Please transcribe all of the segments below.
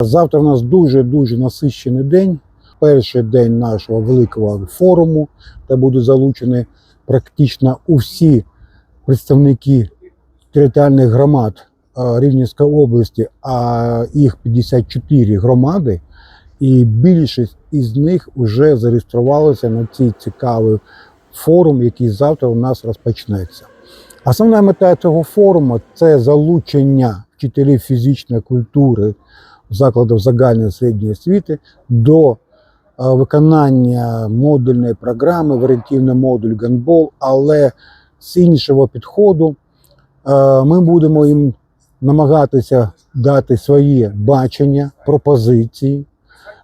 Завтра у нас дуже-дуже насичений день. Перший день нашого великого форуму, де будуть залучені практично усі представники територіальних громад е, Рівненської області, а їх 54 громади, і більшість із них вже зареєструвалися на цей цікавий форум, який завтра у нас розпочнеться. Основна мета цього форуму це залучення вчителів фізичної культури закладів загальної середньої освіти до е, виконання модульної програми, варіантивний модуль гандбол, але з іншого підходу е, ми будемо їм намагатися дати своє бачення, пропозиції,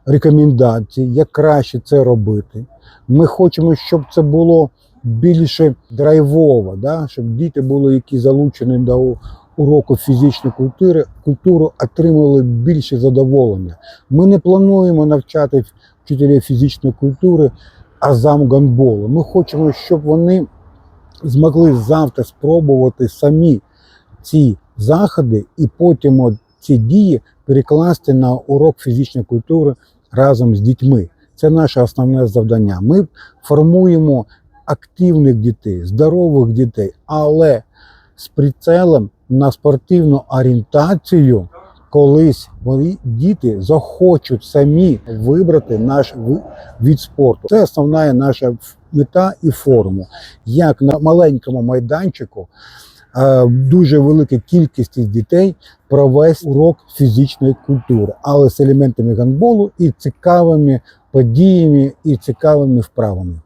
рекомендації, як краще це робити. Ми хочемо, щоб це було більше драйвово, да? щоб діти були, які залучені до уроку фізичної культури, культуру отримували більше задоволення. Ми не плануємо навчати вчителів фізичної культури азам гандболу. Ми хочемо, щоб вони змогли завтра спробувати самі ці заходи і потім ці дії перекласти на урок фізичної культури разом з дітьми. Це наше основне завдання. Ми формуємо активних дітей, здорових дітей, але з прицелом на спортивну орієнтацію, колись вони діти захочуть самі вибрати наш від спорту. Це основна наша мета і форму. Як на маленькому майданчику е, дуже велика кількість дітей провести урок фізичної культури, але з елементами гандболу і цікавими подіями і цікавими вправами.